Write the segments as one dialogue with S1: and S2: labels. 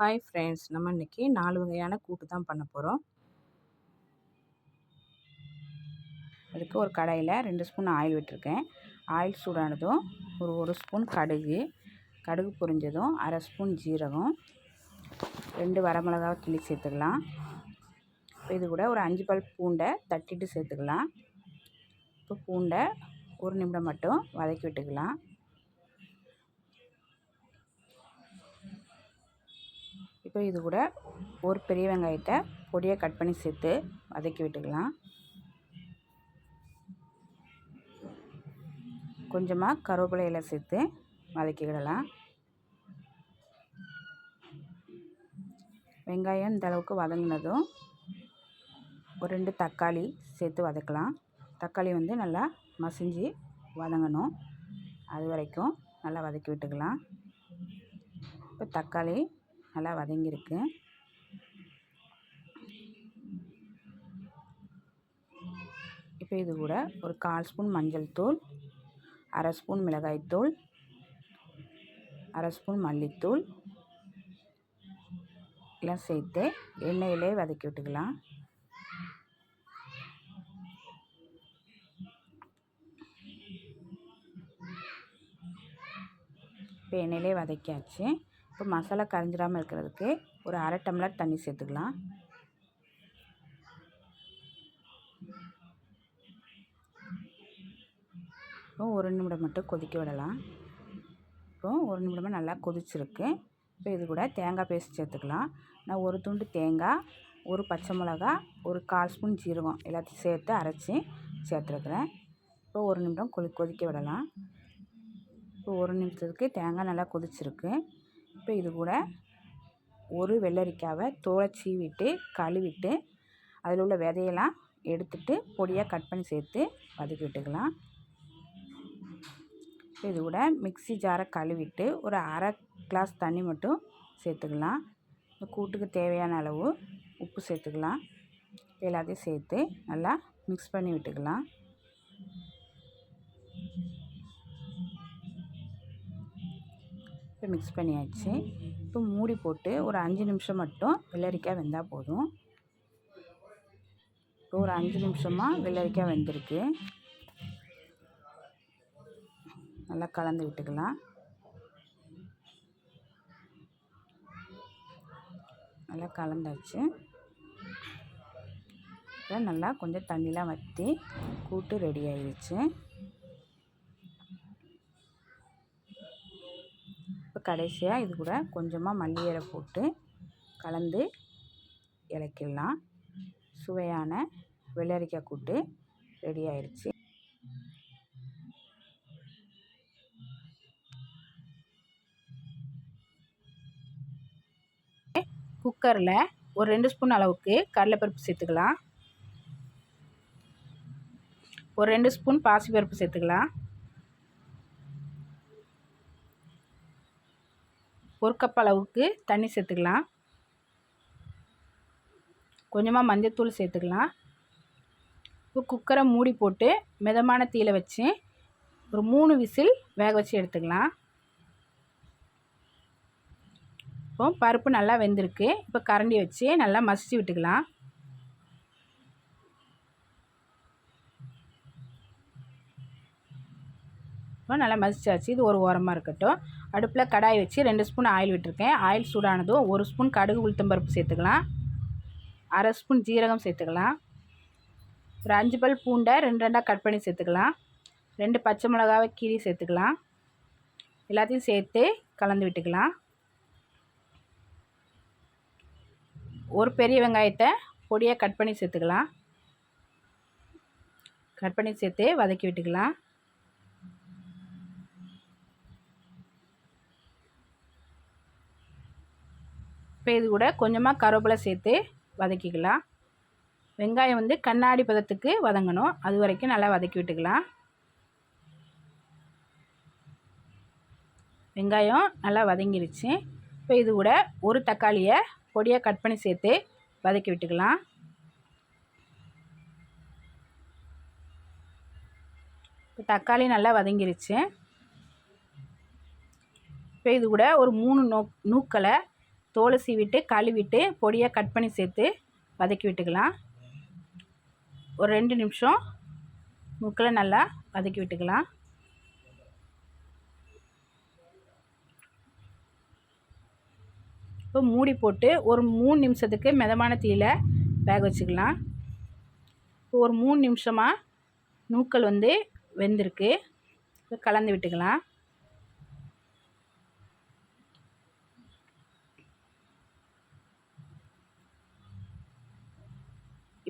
S1: Hi friends நம்ம இன்றைக்கி நாலு வகையான கூட்டு தான் பண்ண போகிறோம் அதுக்கு ஒரு கடாயில் ரெண்டு ஸ்பூன் ஆயில் விட்டுருக்கேன். ஆயில் சூடானதும் ஒரு ஒரு ஸ்பூன் கடுகு. கடுகு பொரிஞ்சதும் அரை ஸ்பூன் ஜீரகம். ரெண்டு வரமிளகாவை கிள்ளி சேர்த்துக்கலாம். இப்போ இது கூட ஒரு அஞ்சு பல் பூண்டை தட்டிட்டு சேர்த்துக்கலாம். இப்போ பூண்டை ஒரு நிமிடம் மட்டும் வதக்கி விட்டுக்கலாம். இப்போ இது கூட ஒரு பெரிய வெங்காயத்தை பொடியாக கட் பண்ணி சேர்த்து வதக்கி விட்டுக்கலாம். கொஞ்சமாக கருவேப்பிலையில் சேர்த்து வதக்கிக்கிடலாம் வெங்காயம் இந்த அளவுக்கு வதங்கினதும் ஒரு ரெண்டு தக்காளி சேர்த்து வதக்கலாம். தக்காளி வந்து நல்லா மசிஞ்சு வதங்கணும். அது வரைக்கும் நல்லா வதக்கி விட்டுக்கலாம். இப்போ தக்காளி நல்லா வதங்கியிருக்கு. இப்போ இது கூட ஒரு கால் ஸ்பூன் மஞ்சள் தூள் அரை ஸ்பூன் மிளகாய்த்தூள் அரை ஸ்பூன் மல்லித்தூள். எல்லாம் சேர்த்து எண்ணெயிலே வதக்கி விட்டுக்கலாம். இப்போ எண்ணெயிலே வதக்கியாச்சு. இப்போ மசாலா கரைஞ்சிடாமல் இருக்கிறதுக்கு ஒரு அரை டம்ளர் தண்ணி சேர்த்துக்கலாம். இப்போ ஒரு நிமிடம் மட்டும் கொதிக்க விடலாம். இப்போ ஒரு நிமிடமாக நல்லா கொதிச்சிருக்கு. இப்போ இது கூட தேங்காய் பேஸ்ட் சேர்த்துக்கலாம். நான் ஒரு துண்டு தேங்காய் ஒரு பச்சை மிளகா ஒரு கால் ஸ்பூன் ஜீரகம் எல்லாத்தையும் சேர்த்து அரைச்சி சேர்த்துருக்குறேன். இப்போ ஒரு நிமிடம் கொதி கொதிக்க விடலாம். இப்போ ஒரு நிமிஷத்துக்கு தேங்காய் நல்லா கொதிச்சிருக்கு. இப்போ இது கூட ஒரு வெள்ளரிக்காவை தோலை சீவிட்டு கழுவிட்டு அதில் உள்ள விதையெல்லாம் எடுத்துட்டு பொடியாக கட் பண்ணி சேர்த்து வதக்கி விட்டுக்கலாம். இது கூட மிக்சி ஜாரை கழுவிட்டு ஒரு அரை கிளாஸ் தண்ணி மட்டும் சேர்த்துக்கலாம். இந்த கூட்டுக்கு தேவையான அளவு உப்பு சேர்த்துக்கலாம். எல்லாத்தையும் சேர்த்து நல்லா மிக்ஸ் பண்ணி விட்டுக்கலாம். இப்போ மிக்ஸ் பண்ணியாச்சு. இப்போ மூடி போட்டு ஒரு அஞ்சு நிமிஷம் மட்டும் வெள்ளரிக்காய் வெந்தால் போதும். இப்போ ஒரு அஞ்சு நிமிஷமாக வெள்ளரிக்காய் வெந்திருக்கு. நல்லா கலந்து விட்டுக்கலாம். நல்லா கலந்தாச்சு. நல்லா கொஞ்சம் தண்ணிலாம் வற்றி கூட்டு ரெடி ஆயிடுச்சு கடைசியாக இது கூட கொஞ்சமாக மல்லியரை போட்டு கலந்து இறக்கிடலாம் சுவையான வெள்ளரிக்காய் கூட்டு ரெடி ஆயிடுச்சு குக்கரில் ஒரு ரெண்டு ஸ்பூன் அளவுக்கு கடலைப்பருப்பு சேர்த்துக்கலாம். ஒரு ரெண்டு ஸ்பூன் பாசிப்பருப்பு சேர்த்துக்கலாம். ஒரு கப் அளவுக்கு தண்ணி சேர்த்துக்கலாம். கொஞ்சமாக மஞ்சத்தூள் சேர்த்துக்கலாம். இப்போ குக்கரை மூடி போட்டு மிதமான தீயில் வச்சு ஒரு மூணு விசில் வேக வச்சு எடுத்துக்கலாம். இப்போ பருப்பு நல்லா வெந்திருக்கு. இப்போ கரண்டி வச்சு நல்லா மசிச்சு விட்டுக்கலாம். இப்போ நல்லா மசிச்சாச்சு. இது ஒரு ஓரமாக இருக்கட்டும். அடுப்பில் கடாய் வச்சு ரெண்டு ஸ்பூன் ஆயில் விட்டுருக்கேன். ஆயில் சூடானதும் ஒரு ஸ்பூன் கடுகு உளுத்தம்பருப்பு சேர்த்துக்கலாம். அரை ஸ்பூன் ஜீரகம் சேர்த்துக்கலாம். ஒரு அஞ்சு பல் பூண்டை ரெண்டு ரெண்டாக கட் பண்ணி சேர்த்துக்கலாம். ரெண்டு பச்சை மிளகாவை கீரி சேர்த்துக்கலாம். எல்லாத்தையும் சேர்த்து கலந்து விட்டுக்கலாம். ஒரு பெரிய வெங்காயத்தை பொடியாக கட் பண்ணி சேர்த்துக்கலாம். கட் பண்ணி சேர்த்து வதக்கி விட்டுக்கலாம். இப்போ இது கூட கொஞ்சமாக கருவேப்பிலை சேர்த்து வதக்கிக்கலாம். வெங்காயம் வந்து கண்ணாடி பதத்துக்கு வதங்கணும். அது வரைக்கும் நல்லா வதக்கி விட்டுக்கலாம். வெங்காயம் நல்லா வதங்கிருச்சு. இப்போ இது கூட ஒரு தக்காளியை பொடியாக கட் பண்ணி சேர்த்து வதக்கி விட்டுக்கலாம். இப்போ தக்காளி நல்லா வதங்கிருச்சு. இப்போ இது கூட ஒரு மூணு நோ நூக்களை தோலை சீவிட்டு கழுவிட்டு பொடியாக கட் பண்ணி சேர்த்து வதக்கி விட்டுக்கலாம். ஒரு ரெண்டு நிமிஷம் முக்கில் நல்லா வதக்கி விட்டுக்கலாம். இப்போ மூடி போட்டு ஒரு மூணு நிமிஷத்துக்கு மிதமான தீயில் வேக வச்சுக்கலாம். இப்போ ஒரு மூணு நிமிஷமாக நூக்கல் வந்து வெந்திருக்கு. இப்போ கலந்து விட்டுக்கலாம்.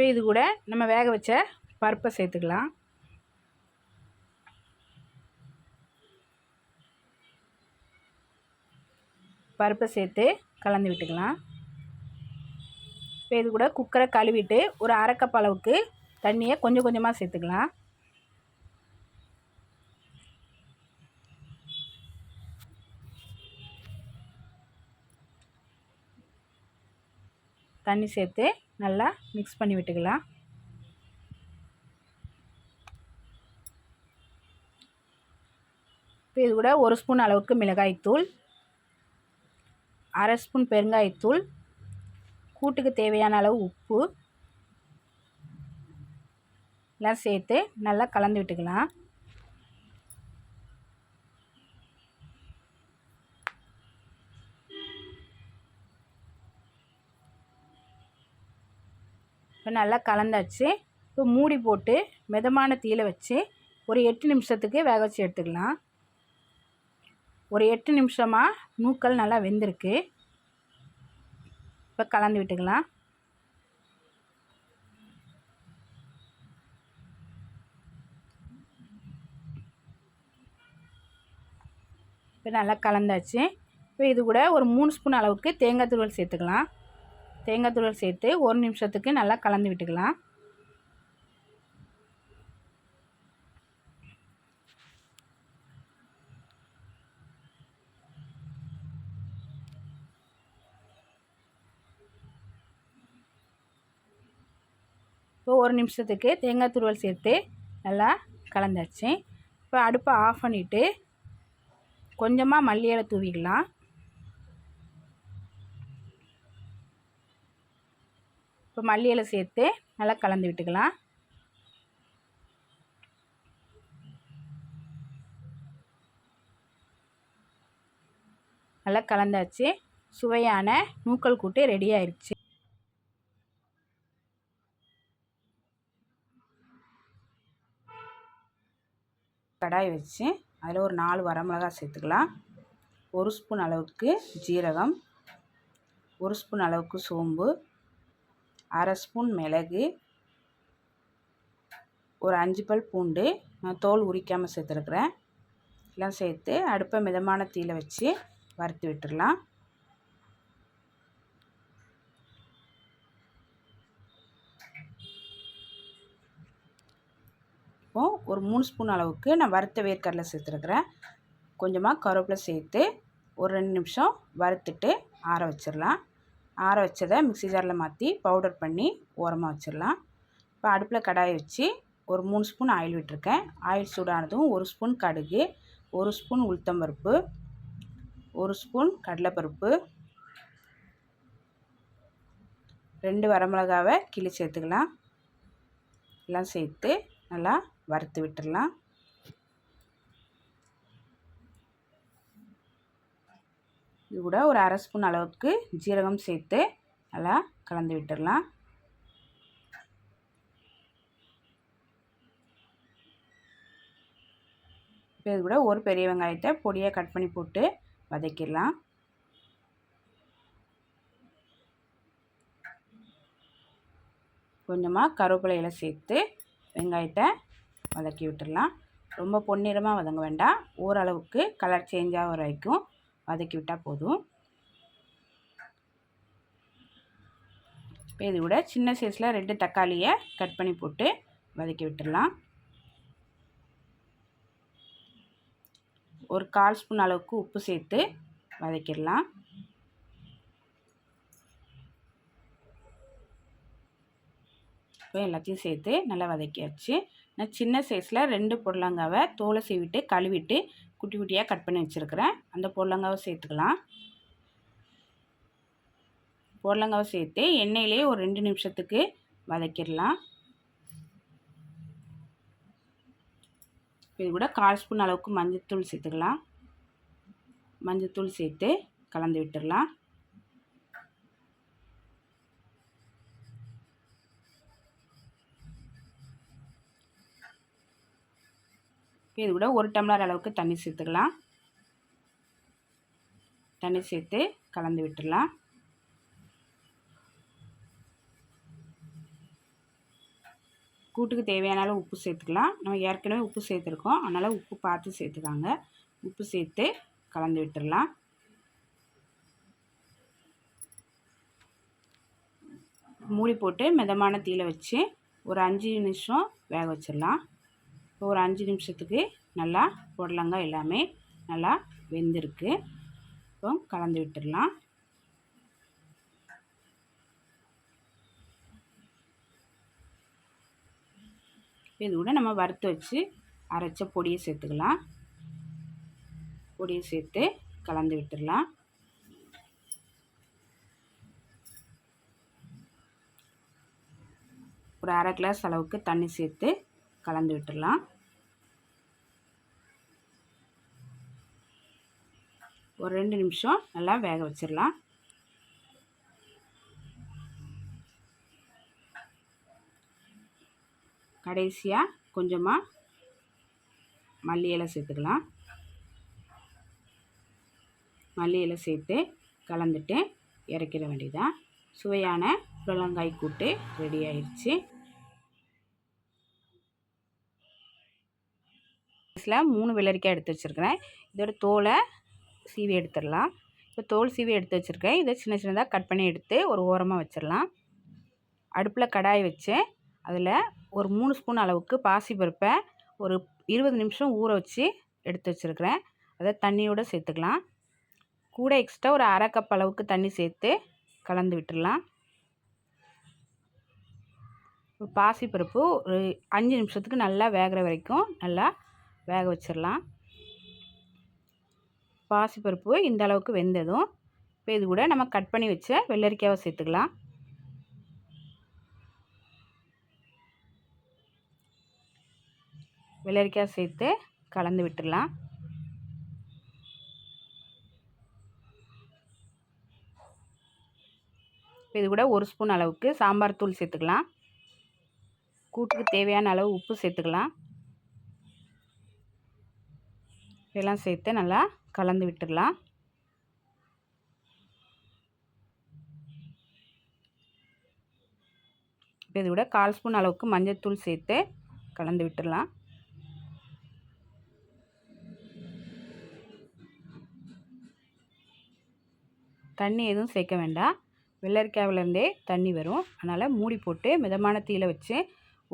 S1: இப்போ இது கூட நம்ம வேக வச்ச பருப்பை சேர்த்துக்கலாம். பருப்பை சேர்த்து கலந்து விட்டுக்கலாம். இப்போ இது கூட குக்கரை கழுவிட்டு ஒரு அரைக்கப் அளவுக்கு தண்ணியை கொஞ்சம் கொஞ்சமாக சேர்த்துக்கலாம். தண்ணி சேர்த்து நல்லா மிக்ஸ் பண்ணி விட்டுக்கலாம். இப்போ இது கூட ஒரு ஸ்பூன் அளவுக்கு மிளகாய்த்தூள் அரை ஸ்பூன் பெருங்காயத்தூள் கூட்டுக்கு தேவையான அளவு உப்பு எல்லாம் சேர்த்து நல்லா கலந்து விட்டுக்கலாம். இப்போ நல்லா கலந்தாச்சு. இப்போ மூடி போட்டு மிதமான தீயில் வச்சு ஒரு எட்டு நிமிஷத்துக்கு வேக வச்சு எடுத்துக்கலாம். ஒரு எட்டு நிமிஷமாக நூக்கல் நல்லா வெந்திருக்கு. இப்போ கலந்து விட்டுக்கலாம். இப்போ நல்லா கலந்தாச்சு. இப்போ இது கூட ஒரு மூணு ஸ்பூன் அளவுக்கு தேங்காய் துருவல் சேர்த்துக்கலாம். தேங்காய் துருவல் சேர்த்து ஒரு நிமிஷத்துக்கு நல்லா கலந்து விட்டுக்கலாம். இப்போ ஒரு நிமிஷத்துக்கு தேங்காய் துருவல் சேர்த்து நல்லா கலந்தாச்சு. இப்போ அடுப்பை ஆஃப் பண்ணிவிட்டு கொஞ்சமாக மல்லியலை தூவிக்கலாம். இப்போ மல்லி இலை சேர்த்து நல்லா கலந்து விட்டுக்கலாம். நல்லா கலந்தாச்சு. சுவையான நூக்கல் கூட்டு ரெடி ஆயிடுச்சு கடாய் வச்சு அதில் ஒரு நாலு வரமிளகாய் சேர்த்துக்கலாம். ஒரு ஸ்பூன் அளவுக்கு ஜீரகம் ஒரு ஸ்பூன் அளவுக்கு சோம்பு அரை ஸ்பூன் மிளகு ஒரு அஞ்சு பல் பூண்டு நான் தோல் உரிக்காமல் சேர்த்துருக்குறேன். எல்லாம் சேர்த்து அடுப்பை மிதமான தீயில் வச்சு வறுத்து விட்டுடலாம் இப்போது ஒரு மூணு ஸ்பூன் அளவுக்கு நான் வறுத்த வேர்க்கடலை சேர்த்துருக்குறேன். கொஞ்சமாக கருவேப்பிலை சேர்த்து ஒரு ரெண்டு நிமிஷம் வறுத்துட்டு ஆற வச்சிடலாம் ஆற வச்சதை மிக்சி ஜாரில் மாற்றி பவுடர் பண்ணி ஓரமாக வச்சிடலாம். இப்போ அடுப்பில் கடாயை வச்சு ஒரு மூணு ஸ்பூன் ஆயில் விட்டுருக்கேன். ஆயில் சூடானதும் ஒரு ஸ்பூன் கடுகு ஒரு ஸ்பூன் உளுத்தம்பருப்பு ஒரு ஸ்பூன் கடலைப்பருப்பு ரெண்டு வரமிளகாவை கிளி சேர்த்துக்கலாம். எல்லாம் சேர்த்து நல்லா வறுத்து விட்டுடலாம். இது கூட ஒரு அரை ஸ்பூன் அளவுக்கு ஜீரகம் சேர்த்து நல்லா கலந்து விட்டுடலாம். இப்போ இது கூட ஒரு பெரிய வெங்காயத்தை பொடியாக கட் பண்ணி போட்டு வதக்கிடலாம். கொஞ்சமாக கருவேப்பிலையில் சேர்த்து வெங்காயத்தை வதக்கி விட்டுடலாம். ரொம்ப பொன்னிறமாக வதங்க வேண்டாம். ஓரளவுக்கு கலர் சேஞ்ச் ஆகிற வரைக்கும் வதக்கி விட்டால் போதும். இப்போ இது கூட சின்ன சைஸில் ரெண்டு தக்காளியை கட் பண்ணி போட்டு வதக்கி விட்டுடலாம். ஒரு கால் ஸ்பூன் அளவுக்கு உப்பு சேர்த்து வதக்கிடலாம். இப்போ எல்லாத்தையும் சேர்த்து நல்லா வதக்கியாச்சு. நான் சின்ன சைஸில் ரெண்டு புடலங்காவை தோலை சீவிட்டு கழுவிட்டு குட்டி குட்டியாக கட் பண்ணி வச்சுருக்கிறேன். அந்த பொருளங்காவை சேர்த்துக்கலாம். புடலங்காவை சேர்த்து எண்ணெயிலே ஒரு ரெண்டு நிமிஷத்துக்கு வதக்கிடலாம். இது கூட கால் ஸ்பூன் அளவுக்கு மஞ்சத்தூள் சேர்த்துக்கலாம். மஞ்சள்தூள் சேர்த்து கலந்து விட்டுடலாம். இது கூட ஒரு டம்ளர் அளவுக்கு தண்ணி சேர்த்துக்கலாம். தண்ணி சேர்த்து கலந்து விட்டுடலாம். கூட்டுக்கு தேவையான அளவு உப்பு சேர்த்துக்கலாம். நம்ம ஏற்கனவே உப்பு சேர்த்துருக்கோம். அதனால் உப்பு பார்த்து சேர்த்துக்காங்க. உப்பு சேர்த்து கலந்து விட்டுடலாம். மூடி போட்டு மிதமான தீயில் வச்சு ஒரு அஞ்சு நிமிஷம் வேக வச்சிடலாம். ஒரு அஞ்சு நிமிஷத்துக்கு நல்லா புடலங்காய் எல்லாமே நல்லா வெந்திருக்கு. இப்போ கலந்து விட்டுடலாம். இது கூட நம்ம வறுத்து வச்சு அரைச்ச பொடியை சேர்த்துக்கலாம். பொடியை சேர்த்து கலந்து விட்டுடலாம். ஒரு அரை கிளாஸ் அளவுக்கு தண்ணி சேர்த்து கலந்து விட்டுடலாம். ஒரு ரெண்டு நிமிஷம் நல்லா வேக வச்சிடலாம். கடைசியாக கொஞ்சமாக மல்லி இலை சேர்த்துக்கலாம். மல்லி இலை சேர்த்து கலந்துட்டு இறக்கிட வேண்டியதான் சுவையான புலங்காய் கூட்டு ரெடி ஆயிடுச்சு. மூணு வெள்ளரிக்காய் எடுத்து வச்சுருக்கிறேன். இதோட தோலை சீவி எடுத்துடலாம். இப்போ தோல் சீவி எடுத்து வச்சுருக்கேன். இதை சின்ன சின்னதாக கட் பண்ணி எடுத்து ஒரு ஓரமாக வச்சிடலாம். அடுப்பில் கடாய் வச்சு அதில் ஒரு மூணு ஸ்பூன் அளவுக்கு பாசிப்பருப்பை ஒரு இருபது நிமிஷம் ஊற வச்சு எடுத்து வச்சுருக்கிறேன். அதை தண்ணியோடு சேர்த்துக்கலாம். கூட எக்ஸ்ட்ரா ஒரு அரை கப் அளவுக்கு தண்ணி சேர்த்து கலந்து விட்டுடலாம். பாசிப்பருப்பு ஒரு அஞ்சு நிமிஷத்துக்கு நல்லா வேகிற வரைக்கும் நல்லா வேக வச்சிடலாம் பாசிப்பருப்பு இந்த அளவுக்கு வெந்ததும் இப்போ இது கூட நம்ம கட் பண்ணி வச்ச வெள்ளரிக்காவை சேர்த்துக்கலாம். வெள்ளரிக்காய் சேர்த்து கலந்து விட்டுடலாம் இது கூட ஒரு ஸ்பூன் அளவுக்கு சாம்பார் தூள் சேர்த்துக்கலாம். கூட்டுக்கு தேவையான அளவு உப்பு சேர்த்துக்கலாம். இதெல்லாம் சேர்த்து நல்லா கலந்து விட்டுடலாம். இப்போ இது விட கால் ஸ்பூன் அளவுக்கு மஞ்சத்தூள் சேர்த்து கலந்து விட்டுடலாம். தண்ணி எதுவும் சேர்க்க வேண்டாம். வெள்ளரிக்காவிலேருந்தே தண்ணி வரும். அதனால் மூடி போட்டு மிதமான தீயில் வச்சு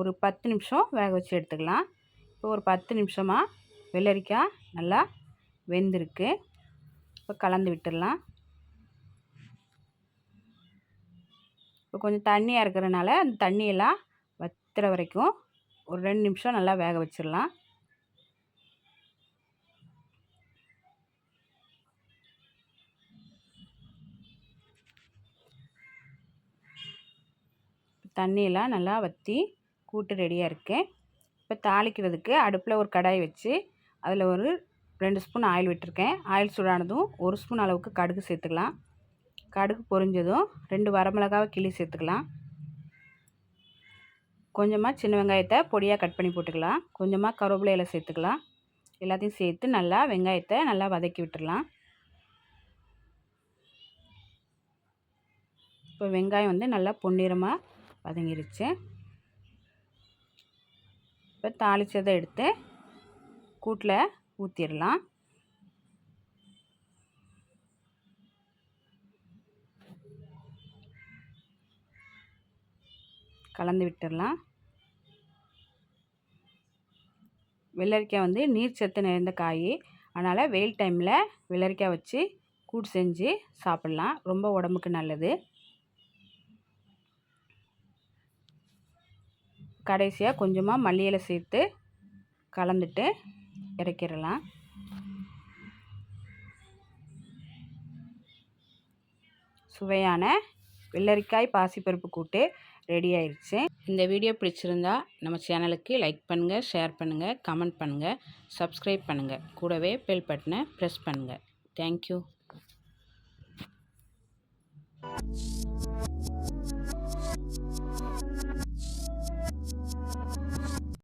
S1: ஒரு பத்து நிமிஷம் வேக வச்சு எடுத்துக்கலாம். இப்போ ஒரு பத்து நிமிஷமாக வெள்ளரிக்காய் நல்லா வெந்திருக்கு. இப்போ கலந்து விட்டுடலாம். இப்போ கொஞ்சம் தண்ணியாக இருக்கிறனால அந்த தண்ணியெல்லாம் வத்துற வரைக்கும் ஒரு ரெண்டு நிமிஷம் நல்லா வேக வச்சிடலாம். தண்ணியெல்லாம் நல்லா வற்றி கூட்டு ரெடியாக இருக்குது இப்போ தாளிக்கிறதுக்கு அடுப்பில் ஒரு கடாய் வச்சு அதில் ஒரு ரெண்டு ஸ்பூன் ஆயில் விட்டுருக்கேன். ஆயில் சூடானதும் ஒரு ஸ்பூன் அளவுக்கு கடுகு சேர்த்துக்கலாம். கடுகு பொரிஞ்சதும் ரெண்டு வரமிளகாவை கிளி சேர்த்துக்கலாம். கொஞ்சமாக சின்ன வெங்காயத்தை பொடியாக கட் பண்ணி போட்டுக்கலாம். கொஞ்சமாக கருவேப்பிலை இலை சேர்த்துக்கலாம். எல்லாத்தையும் சேர்த்து நல்லா வெங்காயத்தை நல்லா வதக்கி விட்டுடலாம். இப்போ வெங்காயம் வந்து நல்லா பொன்னிறமாக வதங்கிருச்சு. இப்போ தாளித்ததை எடுத்து கூட்டில் ஊற்றிடலாம் கலந்து விட்டுடலாம் வெள்ளரிக்காய் வந்து நீர் சத்து நிறைந்த காய் அதனால் வெயில் டைமில் வெள்ளரிக்காய் வச்சு கூட்டு செஞ்சு சாப்பிட்லாம். ரொம்ப உடம்புக்கு நல்லது. கடைசியாக கொஞ்சமாக மல்லி இலை சேர்த்து கலந்துட்டு இறக்கிடலாம். சுவையான வெள்ளரிக்காய் பாசிப்பருப்பு கூட்டு ரெடி ஆயிடுச்சு. இந்த வீடியோ பிடிச்சிருந்தா நம்ம சேனலுக்கு லைக் பண்ணுங்கள் ஷேர் பண்ணுங்கள் கமெண்ட் பண்ணுங்கள் சப்ஸ்கிரைப் பண்ணுங்கள் கூடவே பெல் பட்டனை ப்ரெஸ் பண்ணுங்கள் தேங்க்யூ